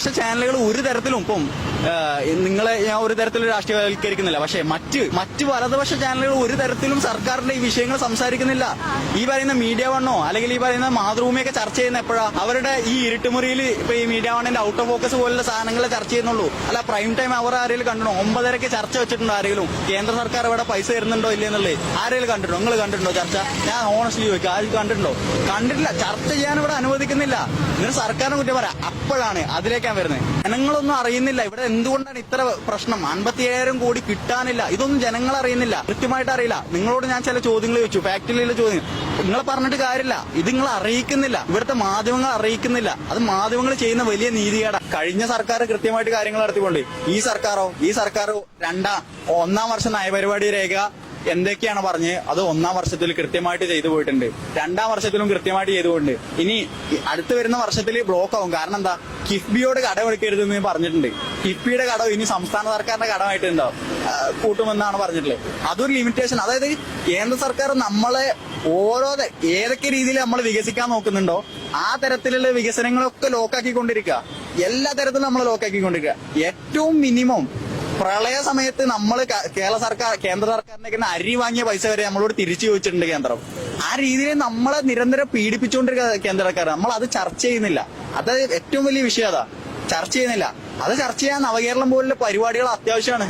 ഇടതുപക്ഷ ചാനലുകൾ ഒരു തരത്തിലും ഇപ്പം നിങ്ങളെ ഞാൻ ഒരു തരത്തിലും രാഷ്ട്രീയവൽക്കരിക്കുന്നില്ല. പക്ഷേ മറ്റ് മറ്റ് വലതുപക്ഷ ചാനലുകൾ ഒരു തരത്തിലും സർക്കാരിന്റെ ഈ വിഷയങ്ങൾ സംസാരിക്കുന്നില്ല. ഈ പറയുന്ന മീഡിയ വണ്ണോ അല്ലെങ്കിൽ ഈ പറയുന്ന മാതൃഭൂമിയൊക്കെ ചർച്ച ചെയ്യുന്ന എപ്പോഴാ? അവരുടെ ഈ ഇരുട്ടുമുറിയിൽ ഇപ്പൊ ഈ മീഡിയ വണ്ണിന്റെ ഔട്ട് ഓഫ് ഫോക്കസ് പോലുള്ള സാധനങ്ങൾ ചർച്ച ചെയ്യുന്നുള്ളൂ. അല്ല പ്രൈം ടൈം അവർ ആരെങ്കിലും കണ്ടോ ഒമ്പതരക്ക് ചർച്ച വെച്ചിട്ടുണ്ടോ ആരെങ്കിലും? കേന്ദ്ര സർക്കാർ ഇവിടെ പൈസ തരുന്നുണ്ടോ ഇല്ലെന്നുള്ളത് ആരെങ്കിലും കണ്ടിട്ടുണ്ടോ? നിങ്ങൾ കണ്ടിട്ടുണ്ടോ ചർച്ച? ഞാൻ ഓണസ്റ്റ്ലി ചോദിക്കാം. ആരും കണ്ടിട്ടുണ്ടോ? കണ്ടിട്ടില്ല. ചർച്ച ചെയ്യാൻ ഇവിടെ അനുവദിക്കുന്നില്ല. നിങ്ങൾ സർക്കാരിനെ കുറ്റം പറയാം. അപ്പോഴാണ് അതിലേക്കാണ് വരുന്നത്. ജനങ്ങളൊന്നും അറിയുന്നില്ല. ഇവിടെ എന്തുകൊണ്ടാണ് ഇത്ര പ്രശ്നം? അൻപത്തിയേഴായിരം കോടി കിട്ടാനില്ല. ഇതൊന്നും ജനങ്ങൾ അറിയുന്നില്ല. കൃത്യമായിട്ട് അറിയില്ല. നിങ്ങളോട് ഞാൻ ചില ചോദ്യങ്ങൾ ചോദിച്ചു. ഫാക്ടറിയിലെ ചോദ്യങ്ങൾ. നിങ്ങൾ പറഞ്ഞിട്ട് കാര്യമില്ല. ഇത് നിങ്ങൾ അറിയിക്കുന്നില്ല. ഇവിടുത്തെ മാധ്യമങ്ങൾ അറിയിക്കുന്നില്ല. അത് മാധ്യമങ്ങൾ ചെയ്യുന്ന വലിയ നീതികേടാ. കഴിഞ്ഞ സർക്കാർ കൃത്യമായിട്ട് കാര്യങ്ങൾ നടത്തിക്കൊണ്ട്. ഈ സർക്കാരോ ഈ സർക്കാരോ രണ്ടാം ഒന്നാം വർഷം നയപരിപാടി രേഖ എന്തൊക്കെയാണ് പറഞ്ഞ് അത് ഒന്നാം വർഷത്തിൽ കൃത്യമായിട്ട് ചെയ്തു പോയിട്ടുണ്ട്. രണ്ടാം വർഷത്തിലും കൃത്യമായിട്ട് ചെയ്തു പോയിട്ടുണ്ട് ഇനി അടുത്ത് വരുന്ന വർഷത്തിൽ ബ്ലോക്ക് ആവും. കാരണം എന്താ? കിഫ്ബിയോട് കടമെടുക്കരുത് എന്ന് പറഞ്ഞിട്ടുണ്ട്. കിഫ്ബിയുടെ കടം ഇനി സംസ്ഥാന സർക്കാരിന്റെ കടമായിട്ടുണ്ടാവും. കൂട്ടുമെന്നാണ് പറഞ്ഞിട്ടുള്ളത്. അതൊരു ലിമിറ്റേഷൻ അതായത് കേന്ദ്ര സർക്കാർ നമ്മളെ ഓരോ ഏതൊക്കെ രീതിയിൽ നമ്മൾ വികസിക്കാൻ നോക്കുന്നുണ്ടോ ആ തരത്തിലുള്ള വികസനങ്ങളൊക്കെ ലോക്കാക്കിക്കൊണ്ടിരിക്കുക എല്ലാ തരത്തിലും നമ്മൾ ലോക്കാക്കിക്കൊണ്ടിരിക്കുക ഏറ്റവും മിനിമം പ്രളയ സമയത്ത് നമ്മൾ കേരള സർക്കാർ കേന്ദ്ര സർക്കാരിന്റെ കയ്യിൽ അരി വാങ്ങിയ പൈസ വരെ നമ്മളോട് തിരിച്ചു ചോദിച്ചിട്ടുണ്ട് കേന്ദ്രം. ആ രീതിയിൽ നമ്മളെ നിരന്തരം പീഡിപ്പിച്ചുകൊണ്ടിരിക്കുന്ന കേന്ദ്ര സർക്കാർ നമ്മൾ അത് ചർച്ച ചെയ്യുന്നില്ല. അത് ഏറ്റവും വലിയ വിഷയം അതാ. ചർച്ച ചെയ്യുന്നില്ല. അത് ചർച്ച ചെയ്യാൻ നവകേരളം പോലുള്ള പരിപാടികൾ അത്യാവശ്യമാണ്.